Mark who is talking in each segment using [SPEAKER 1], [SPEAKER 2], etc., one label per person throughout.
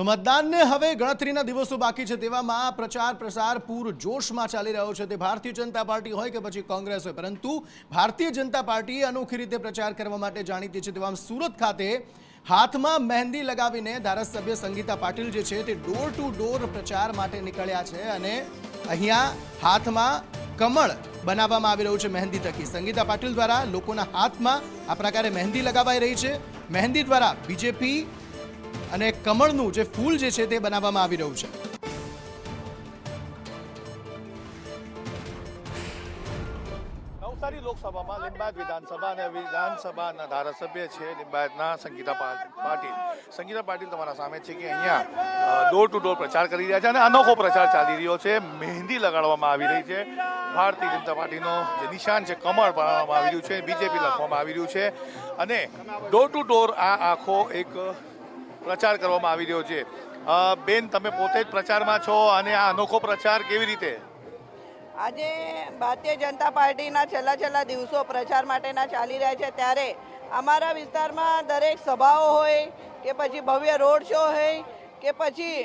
[SPEAKER 1] તો મતદાનને હવે ગણતરીના દિવસો બાકી છે તેવામાં પ્રચાર પ્રસાર પૂર જોશમાં ચાલી રહ્યો છે. તે ભારતીય જનતા પાર્ટી હોય કે પછી કોંગ્રેસ હોય, પરંતુ ભારતીય જનતા પાર્ટી અનોખી રીતે પ્રચાર કરવા માટે જાણીતી છે. તેવામાં સુરત ખાતે હાથમાં મહેંદી લગાવીને ધારાસભ્ય સંગીતા પાટીલ જે છે તે ડોર ટુ ડોર પ્રચાર માટે નીકળ્યા છે અને અહીંયા હાથમાં કમળ બનાવવામાં આવી રહ્યું છે મહેંદી થકી. સંગીતા પાટીલ દ્વારા લોકોના હાથમાં આ પ્રકારે મહેંદી લગાવાઈ રહી છે. મહેંદી દ્વારા બીજેપી અને કમળનું જે ફૂલ જે છે તે બનાવવામાં આવી રહ્યું છે.
[SPEAKER 2] નવસારી લોકસભામાં લિંબાયત વિધાનસભા અને વિધાનસભાના ધારાસભ્ય છે લિંબાયતના સંગીતા પાટીલ. સંગીતા પાટીલ તમારા સામે છે કે અહીંયા ડોર ટુ ડોર પ્રચાર કરી રહ્યા છે અને અનોખો પ્રચાર ચાલી રહ્યો છે. મહેંદી લગાડવામાં આવી રહી છે. ભારતીય જનતા પાર્ટીનો જે નિશાન છે, કમળ બનાવવામાં આવી રહ્યું છે. બીજેપી લખવામાં આવી રહ્યું છે. અને ડોર ટુ ડોર આ આખો એક પ્રચાર કરવામાં આવી રહ્યો છે. બેન, તમે પોતે જ પ્રચારમાં છો અને આ અનોખો પ્રચાર કેવી રીતે?
[SPEAKER 3] આજે ભારતીય જનતા પાર્ટીના છેલ્લા છેલ્લા દિવસો પ્રચાર માટેના ચાલી રહ્યા છે. ત્યારે અમારા વિસ્તારમાં દરેક સભાઓ હોય, કે પછી ભવ્ય રોડ શો હોય, કે પછી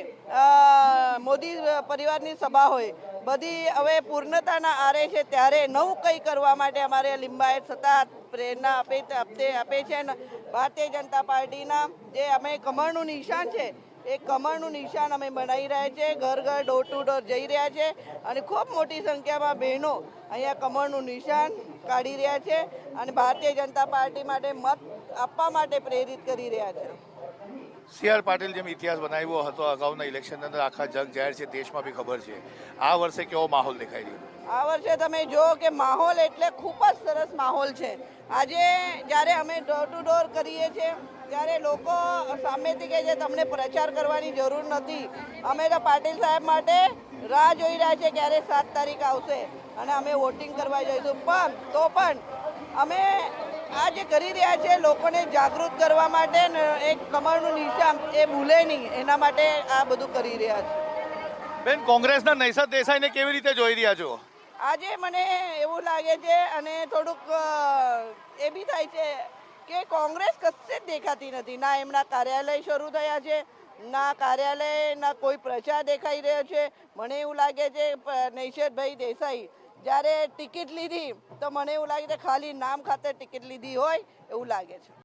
[SPEAKER 3] મોદી પરિવારની સભા હોય બધી હવે પૂર્ણતાના આરે છે ત્યારે નવું કંઈ કરવા માટે અમારે લિંબાયત સતત પ્રેરણા આપે આપતે આપે છે અને ભારતીય જનતા પાર્ટીના જે અમે કમળનું નિશાન છે, એ કમળનું નિશાન અમે બનાવી રહ્યા છે, ઘર ઘર ડોર ટુ ડોર જઈ રહ્યા છે અને ખૂબ મોટી સંખ્યામાં બહેનો અહીંયા કમળનું નિશાન કાઢી રહ્યા છે અને ભારતીય જનતા પાર્ટી માટે મત આપવા માટે પ્રેરિત કરી રહ્યા છે.
[SPEAKER 2] સી આર પાટીલ જેમ ઇતિહાસ બનાવ્યો હતો, અગાઉના ઇલેક્શન અંદર આખા જગ જાહેર છે, દેશમાં બી ખબર છે. આ વર્ષે કેવો માહોલ દેખાઈ રહ્યો?
[SPEAKER 3] આ વર્ષે તમે જો કે માહોલ એટલે ખૂબ જ સરસ માહોલ છે. આજે જ્યારે અમે ડોર ટુ ડોર કરીએ છીએ, ત્યારે લોકો સામેથી કહે છે, તમને પ્રચાર કરવાની જરૂર નથી. અમે તો પાટીલ સાહેબ માટે રાહ જોઈ રહ્યા છે ક્યારે સાત તારીખ આવશે અને અમે વોટિંગ કરવા જઈશું. પણ તો પણ અમે આ જે કરી રહ્યા છે લોકોને જાગૃત કરવા માટે ને એક કમળનું નિશાન એ ભૂલે નહીં. એના માટે આ બધું કરી રહ્યા છે.
[SPEAKER 2] બેન કોંગ્રેસના નૈસદ દેસાઈને કેવી રીતે જોઈ રહ્યા છો?
[SPEAKER 3] આજે મને એવું લાગે છે અને થોડુંક એ બી થાય છે કે કોંગ્રેસ કશે જ દેખાતી નથી. ના એમના કાર્યાલય શરૂ થયા છે ના કાર્યાલય ના કોઈ પ્રચાર દેખાઈ રહ્યો છે. મને એવું લાગે છે નૈશદભાઈ દેસાઈ જ્યારે ટિકિટ લીધી, તો મને એવું લાગે છે ખાલી નામ ખાતે ટિકિટ લીધી હોય એવું લાગે છે.